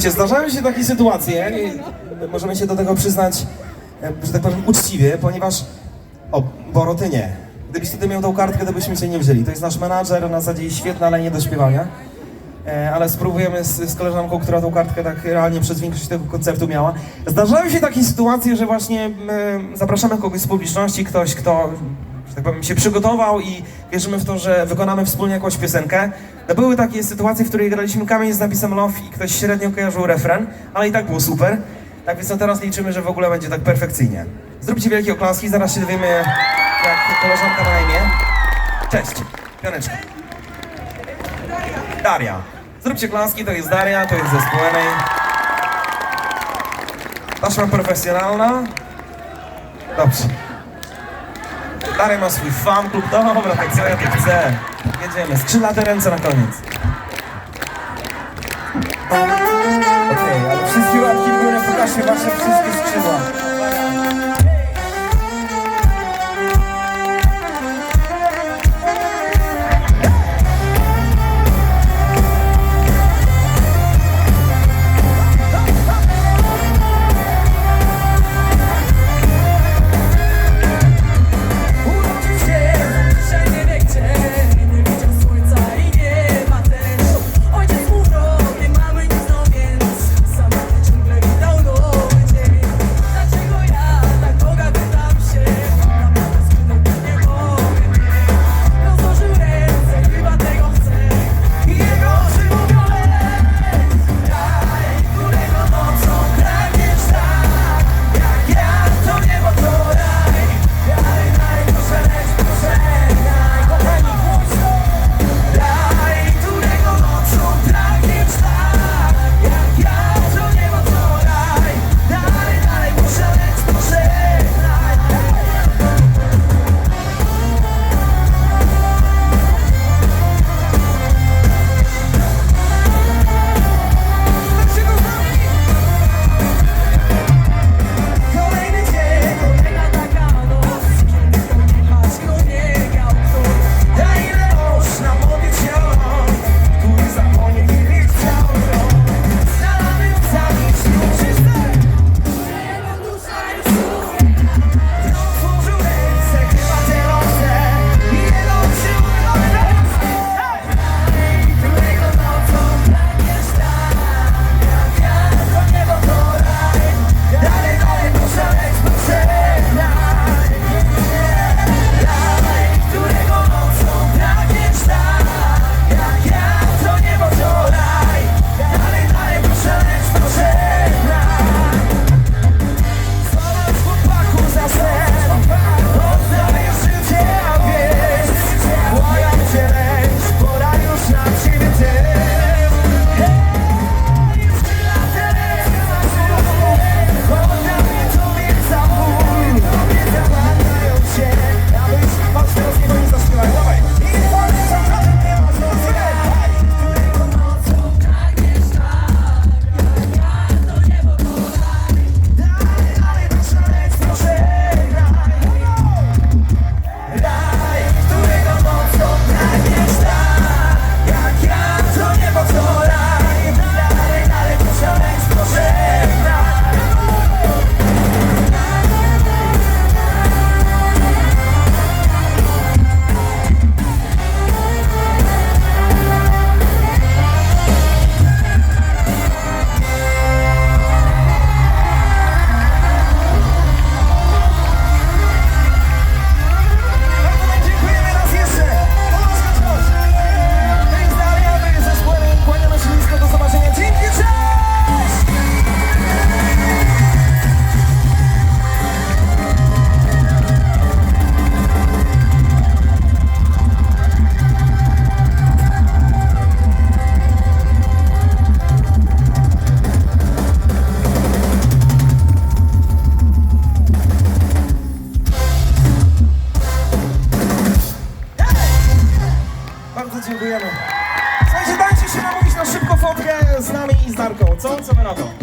Wiecie, zdarzają się takie sytuacje możemy się do tego przyznać, e, że tak powiem, uczciwie, ponieważ... O, Boro, ty nie. Gdybyś ty miał tą kartkę, to byśmy cię nie wzięli. To jest nasz menadżer, na zasadzie jest świetny, ale nie do śpiewania. E, ale spróbujemy z, z koleżanką, która tą kartkę tak realnie przez większość tego koncertu miała. Zdarzały się takie sytuacje, że właśnie e, zapraszamy kogoś z publiczności, ktoś, kto że tak powiem, się przygotował i wierzymy w to, że wykonamy wspólnie jakąś piosenkę. No były takie sytuacje, w których graliśmy kamień z napisem Love i ktoś średnio kojarzył refren, ale i tak było super. Tak więc no teraz liczymy, że w ogóle będzie tak perfekcyjnie. Zróbcie wielkie oklaski, zaraz się dowiemy, jak koleżanka na imię. Cześć, Pioneczka. Daria. Zróbcie klaski, to jest Daria, to jest zespół NA. Taśma profesjonalna. Dobrze. Daria ma swój fan klub. Dobra, tak co ja tu chcę. Jedziemy. Skrzydlate ręce na koniec. Okej, ale wszystkie łapki w górę, pokażcie wasze wszystkie skrzydła. Co? Co wy na to?